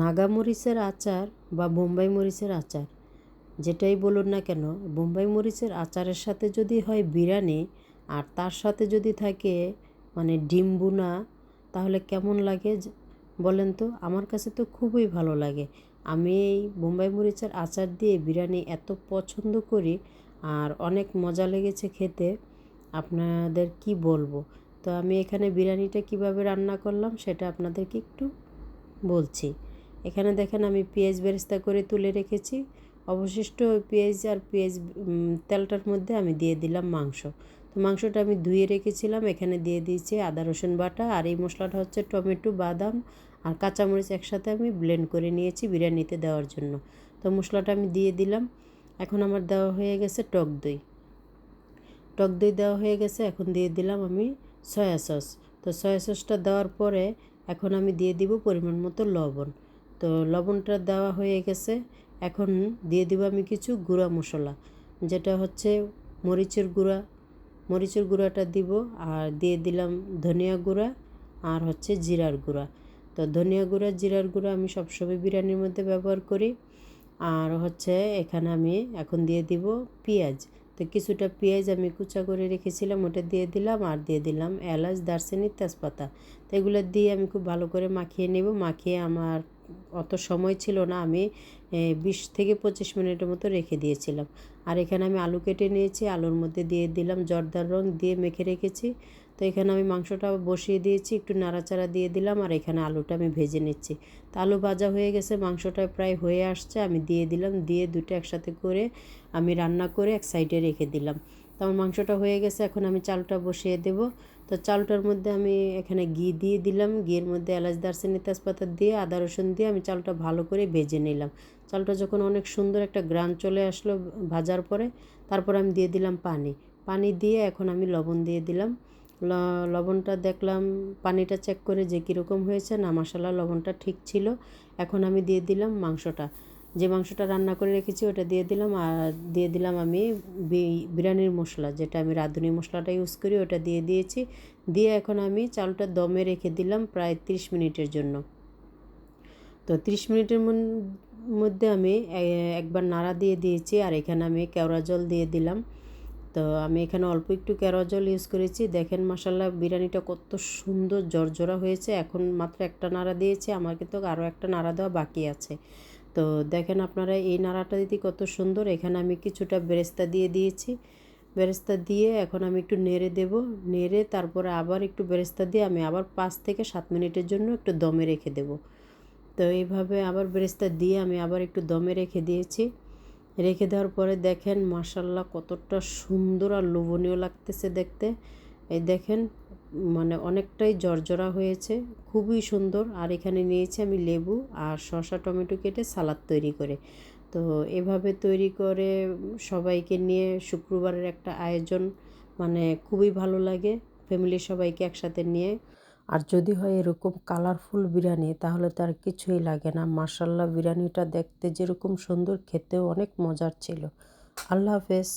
নাগা মরিচের আচার বা বোম্বাই মরিচের আচার, যেটাই বলুন না কেন, বোম্বাই মরিচের আচারের সাথে যদি হয় বিরিয়ানি আর তার সাথে যদি থাকে মানে ডিম বুনা তাহলে কেমন লাগে বলেন তো? আমার কাছে তো খুবই ভালো লাগে। আমি এই বোম্বাই মরিচের আচার দিয়ে বিরিয়ানি এত পছন্দ করি আর অনেক মজা লেগেছে খেতে। আপনাদের কি বলব? তো আমি এখানে বিরিয়ানিটা কীভাবে রান্না করলাম সেটা আপনাদেরকে একটু বলছি। এখানে দেখেন আমি পেঁয়াজ বেরেস্তা করে তুলে রেখেছি। অবশিষ্ট পেঁয়াজ আর পেঁয়াজ তেলটার মধ্যে আমি দিয়ে দিলাম মাংস। তো মাংসটা আমি ধুয়ে রেখেছিলাম, এখানে দিয়ে দিয়েছি আদা, রসুন বাটা, আর এই মশলাটা হচ্ছে টমেটো, বাদাম আর কাঁচামরিচ একসাথে আমি ব্লেন্ড করে নিয়েছি বিরিয়ানিতে দেওয়ার জন্য। তো মশলাটা আমি দিয়ে দিলাম। এখন আমার দেওয়া হয়ে গেছে টক দই। টক দই দেওয়া হয়ে গেছে, এখন দিয়ে দিলাম আমি সয়া সস। তো সয়া সসটা দেওয়ার পরে এখন আমি দিয়ে দিব পরিমাণ মতো লবণ। তো লবণটা দেওয়া হয়ে গেছে। এখন দিয়ে দিব আমি কিছু গুঁড়া মশলা, যেটা হচ্ছে মরিচের গুঁড়া। মরিচের গুঁড়াটা দিব আর দিয়ে দিলাম ধনিয়া গুঁড়া আর হচ্ছে জিরার গুঁড়া। তো ধনিয়া গুঁড়া, জিরার গুঁড়া আমি সবসময় বিরিয়ানির মধ্যে ব্যবহার করি। আর হচ্ছে এখানে আমি এখন দিয়ে দিব পেঁয়াজ। তো কিছুটা পেঁয়াজ আমি কুচা করে রেখেছিলাম, ওটা দিয়ে দিলাম আর দিয়ে দিলাম এলাচ, দারচিনি, তেজপাতা। তো এগুলো দিয়ে আমি খুব ভালো করে মাখিয়ে নেব। মাখিয়ে আমার অত সময় ছিল না, আমি বিশ থেকে পঁচিশ মিনিটের মতো রেখে দিয়েছিলাম। আর এখানে আমি আলু কেটে নিয়েছি, আলুর মধ্যে দিয়ে দিলাম জর্দার রং, দিয়ে মেখে রেখেছি। তো এখানে আমি মাংসটা বসিয়ে দিয়েছি, একটু নাড়াচাড়া দিয়ে দিলাম আর এখানে আলুটা আমি ভেজে নিচ্ছি। তো আলু ভাজা হয়ে গেছে, মাংসটা প্রায় হয়ে আসছে, আমি দিয়ে দিলাম, দিয়ে দুটো একসাথে করে আমি রান্না করে এক সাইডে রেখে দিলাম। তো আমার মাংসটা হয়ে গেছে, এখন আমি চালটা বসিয়ে দেব। তো চালটার মধ্যে আমি এখানে ঘি দিয়ে দিলাম। ঘিয়ের মধ্যে এলাচ, দারচিনি, তেজপাতা দিয়ে আদা, রসুন দিয়ে আমি চালটা ভালো করে ভেজে নিলাম। চালটা যখন অনেক সুন্দর একটা গ্রান চলে আসলো ভাজার পরে, তারপর আমি দিয়ে দিলাম পানি। পানি দিয়ে এখন আমি লবণ দিয়ে দিলাম। লবণটা দেখলাম পানিটা চেক করে যে কীরকম হয়েছে, না মশলা লবণটা ঠিক ছিল। এখন আমি দিয়ে দিলাম মাংসটা। যে মাংসটা রান্না করে রেখেছি ওটা দিয়ে দিলাম, আর দিয়ে দিলাম আমি বিরিয়ানির মশলা, যেটা আমি রাঁধুনি মশলাটা ইউজ করি, ওটা দিয়ে দিয়েছি। দিয়ে এখন আমি চালটা দমে রেখে দিলাম প্রায় ত্রিশ মিনিটের জন্য। তো ত্রিশ মিনিটের মধ্যে আমি একবার নাড়া দিয়ে দিয়েছি, আর এখানে আমি কেওড়া জল দিয়ে দিলাম। তো আমি এখানে অল্প একটু কেওড়া জল ইউজ করেছি। দেখেন মশালা বিরিয়ানিটা কত সুন্দর জর্জরা হয়েছে। এখন মাত্র একটা নাড়া দিয়েছি, আমার কিন্তু আরও একটা নাড়া দেওয়া বাকি আছে। তো দেখেন আপনারা এই নাড়াটা দিতে কত সুন্দর। এখানে আমি কিছুটা বেরেস্তা দিয়ে দিয়েছি। বেরেস্তা দিয়ে এখন আমি একটু নেড়ে দেব। নেড়ে তারপরে আবার একটু বেরেস্তা দিয়ে আমি আবার পাঁচ থেকে সাত মিনিটের জন্য একটু দমে রেখে দেব। তো এইভাবে আবার বেরেস্তা দিয়ে আমি আবার একটু দমে রেখে দিয়েছি। রেখে দেওয়ার পরে দেখেন মাসাল্লাহ কতটা সুন্দর আর লোভনীয় লাগতেছে দেখতে। এই দেখেন মানে অনেকটাই জর্জরা হয়েছে, খুবই সুন্দর। আর এখানে নিয়েছি আমি লেবু আর শসা, টমেটো কেটে সালাদ তৈরি করে। তো এভাবে তৈরি করে সবাইকে নিয়ে শুক্রবারের একটা আয়োজন মানে খুবই ভালো লাগে, ফ্যামিলির সবাইকে একসাথে নিয়ে। আর যদি হয় এরকম কালারফুল বিরিয়ানি, তাহলে তার কিছুই লাগে না। মার্শাল্লাহ বিরিয়ানিটা দেখতে যেরকম সুন্দর, খেতেও অনেক মজার ছিল। আল্লাহ হাফেজ।